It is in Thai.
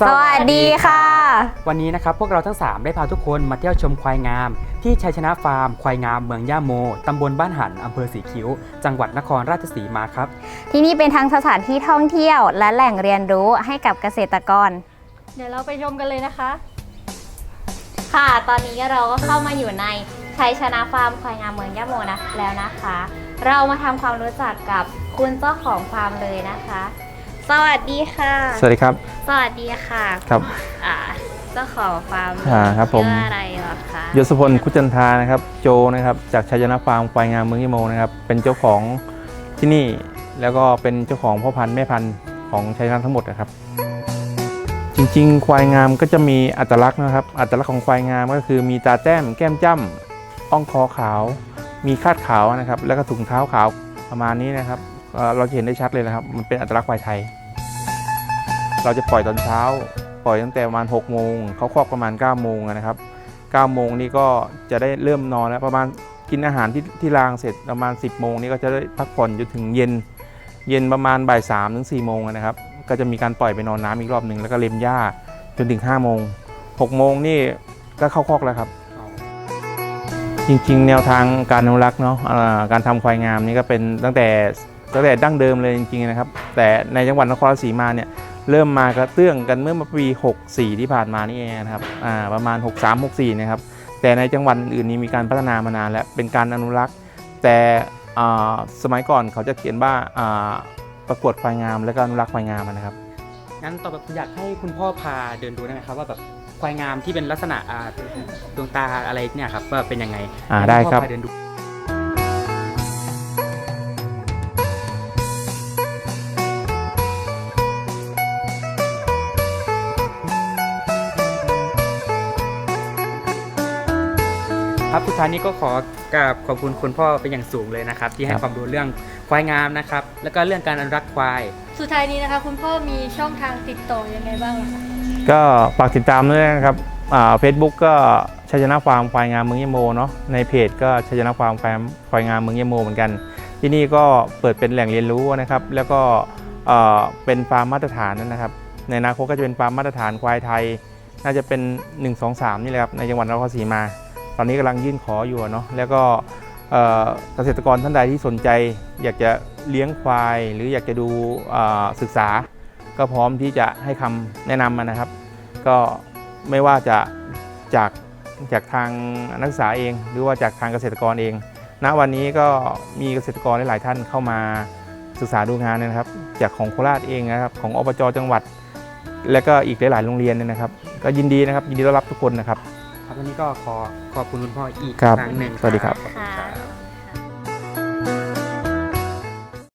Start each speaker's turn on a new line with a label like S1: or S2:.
S1: สวัสดีค่ะ
S2: วันนี้นะครับพวกเราทั้ง 3 ได้พาทุกคนมาเที่ยวชมควายงาม ที่ชัยชนะฟาร์มควายงามเมืองย่าโมตำบลบ้านหันอำเภอสีคิ้ว จังหวัดนครราชสีมาครับ
S1: ที่นี่เป็นทั้งสถานที่ท่องเที่ยวและแหล่งเรียนรู้ให้กับเกษตรกร
S3: เดี๋ยวเราไปชมกันเลยนะคะ
S1: ค่ะ ตอนนี้เราก็เข้ามาอยู่ในชัยชนะฟาร์มควายงามเมืองยะโมนะแล้วนะคะ เรามาทำความรู้จักกับคุณเจ้าของฟาร์มเลยนะคะ สวัสดีค่ะ
S4: สวัสดีครับ
S1: สวัสดีค่ะ
S4: ครับ
S1: อ่าเจ้าของฟาร์ม
S4: อ่าครับผม
S1: ชื่ออะไรเหรอคะ
S4: ยศพลคุจันทานะครับโจนะครับจากชัยชนะฟาร์มควายงามเมืองยิโมนะครับเป็นเจ้าของที่นี่แล้วก็เป็นเจ้าของพ่อพันธุ์แม่พันธุ์ของชัยชนะทั้งหมดนะครับ จริงๆ ควายงามก็จะมีอัตลักษณ์นะครับ อัตลักษณ์ของควายงามก็คือมีตาแต้มแก้มจ้ำอ่องคอขาว มีคาดขาวนะครับ แล้วก็ถุงเท้าขาวประมาณนี้นะครับเอ่อเราจะเห็นได้ชัดเลยนะครับ มันเป็นอัตลักษณ์ควายไทย เราจะปล่อยตอนเช้า ปล่อยตั้งแต่ประมาณ6โมงเขาครอบประมาณ9โมงนะครับ9โมงนี่ก็จะได้เริ่มนอนแล้วประมาณกินอาหารที่ที่รางเสร็จประมาณ 10โมงนี่ก็จะได้พักผ่อนจนถึงเย็น เย็นประมาณบ่าย3ถึง4โมงนะครับ ก็จะมีการปล่อยไปนอนน้ำอีกรอบหนึ่งแล้วก็เล็มหญ้าจนถึง5โมง6โมงนี่ก็เข้าคอกแล้วครับจริงๆ แนวทางการอนุรักษ์เนาะอ่าการทำควายงามนี่ก็เป็นตั้งแต่ตั้งแต่ดั้งเดิมเลยจริงๆนะครับ แต่ในจังหวัดนครราชสีมาเนี่ย เริ่มมากระเตื้องกันเมื่อปี 64 ที่ผ่านมานี่เองนะครับอ่าประมาณ 63 64 นะครับ แต่ในจังหวัดอื่นๆนี้มีการพัฒนามานานแล้วเป็นการอนุรักษ์ แต่อ่าสมัยก่อนเขาจะเขียนว่าอ่าประกวดควายงาม และก็อนุรักษ์ควายงามนะครับ
S2: งั้นต่อไปผมอยากให้คุณพ่อพาเดินดูได้ไหมครับว่าแบบควายงามที่เป็นลักษณะอ่าดวงตาอะไรเนี่ยครับว่าเป็นยังไง
S4: อ่า
S2: ให้ณ
S4: ได้
S2: พ่อ
S4: ครับ
S2: พาเดินดู ครับสุดท้ายนี้ก็ขอกราบขอบคุณคุณพ่อเป็นอย่างสูงเลยนะครับ ที่ให้
S4: ครับ
S2: ความรู้เรื่องควายงามนะครับ แล้วก็เรื่องการอนุรักษ์ควาย
S3: สุดท้ายนี้นะคะ คุณพ่อมีช่องทางติดต่อยังไงบ้างล่ะคะ
S4: ก็ฝากติดตามด้วยนะครับเฟซบุ๊กก็ชัยชนะฟาร์มควายงามเมืองยะโมเนาะในเพจก็ชัยชนะฟาร์มควายงามเมืองยะโมเหมือนกัน ที่นี่ก็เปิดเป็นแหล่งเรียนรู้นะครับ แล้วก็เอ่อเป็นฟาร์มมาตรฐานนะครับ ในอนาคตก็จะเป็นฟาร์มมาตรฐานควายไทย น่าจะเป็น 1 2 3 นี่แหละครับในจังหวัดนครศรีมา ตอนนี้กำลังยื่นขออยู่เนาะแล้วก็เกษตรกรท่านใดที่สนใจ อยากจะเลี้ยงควาย หรืออยากจะดูศึกษา ก็พร้อมที่จะให้คำแนะนำมานะครับ ก็ไม่ว่าจะจากจากทางนักศึกษาเอง หรือว่าจากทางเกษตรกรเอง ณวันนี้ก็มีเกษตรกรหลาย ๆ ท่านเข้ามาศึกษาดูงานนะครับ จากของโคราชเองนะครับ ของอบจจังหวัด และก็อีกหลาย ๆ โรงเรียนเนยนะครับ ก็ยินดีนะครับ ยินดีต้อนรับทุกคนนะ
S2: ครับ วันนี้ก็ขอขอบคุณคุณพ่ออีก
S4: ครับ
S2: ครั้งหนึ่ง
S4: สวัสดีครับ
S2: ขอณ
S1: ค่ะ